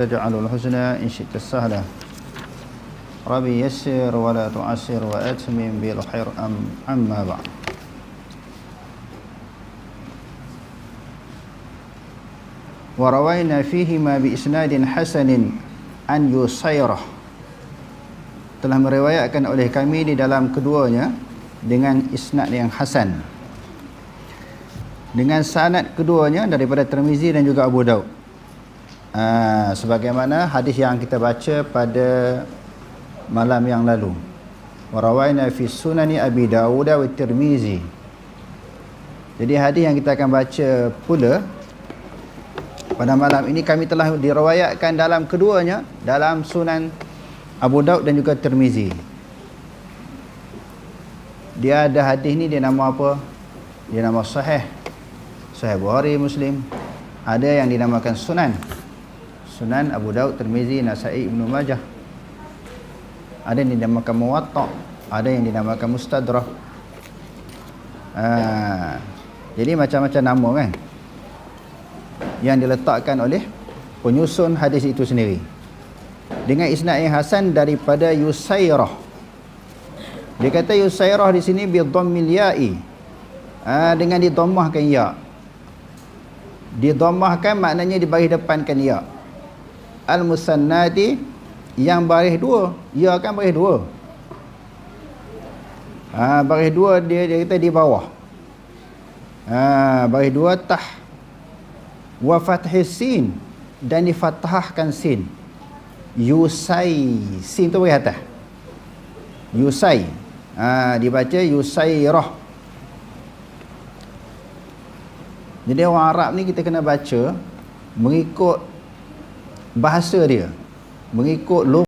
تجعل الحسنى إن شئت السهلة ربي يسر ولا تعسر وأتمم بالخير أم أما بعد وروينا فيهما بإسناد حسن عن يسيرة telah meriwayatkan oleh kami di dalam keduanya dengan isnad yang hasan dengan sanad keduanya daripada Tirmizi dan juga Abu Daud uh, sebagaimana hadis yang kita baca pada malam yang lalu warawaina fi sunani Abi Dawud wa Tirmizi jadi hadis yang kita akan baca pula pada malam ini kami telah dirawayatkan dalam keduanya dalam sunan Abu Daud dan juga Tirmizi. Dia ada hadis ni dia nama apa? Dia nama sahih. Sahih Bukhari Muslim. Ada yang dinamakan sunan. Sunan Abu Daud, Tirmizi, Nasa'i, Ibnu Majah. Ada yang dinamakan Muwatta, ada yang dinamakan Mustadrak. Ha. Jadi macam-macam nama kan? Yang diletakkan oleh penyusun hadis itu sendiri dengan isnad yang hasan daripada Yusairah. Dia kata Yusairah di sini bi dhammil ya'i. Ha, dengan didammahkan ya. Didammahkan maknanya di baris depankan ya. Al musannati yang baris dua. Ya kan baris dua. Ha, baris dua dia, dia kata di bawah. Ha, baris dua tah. Wa fathis sin. Dan difathahkan sin. Yusai. Sin tu bagi atas. Yusai. Ha, Dibaca Yusairah. Jadi orang Arab ni kita kena baca Mengikut Bahasa dia Mengikut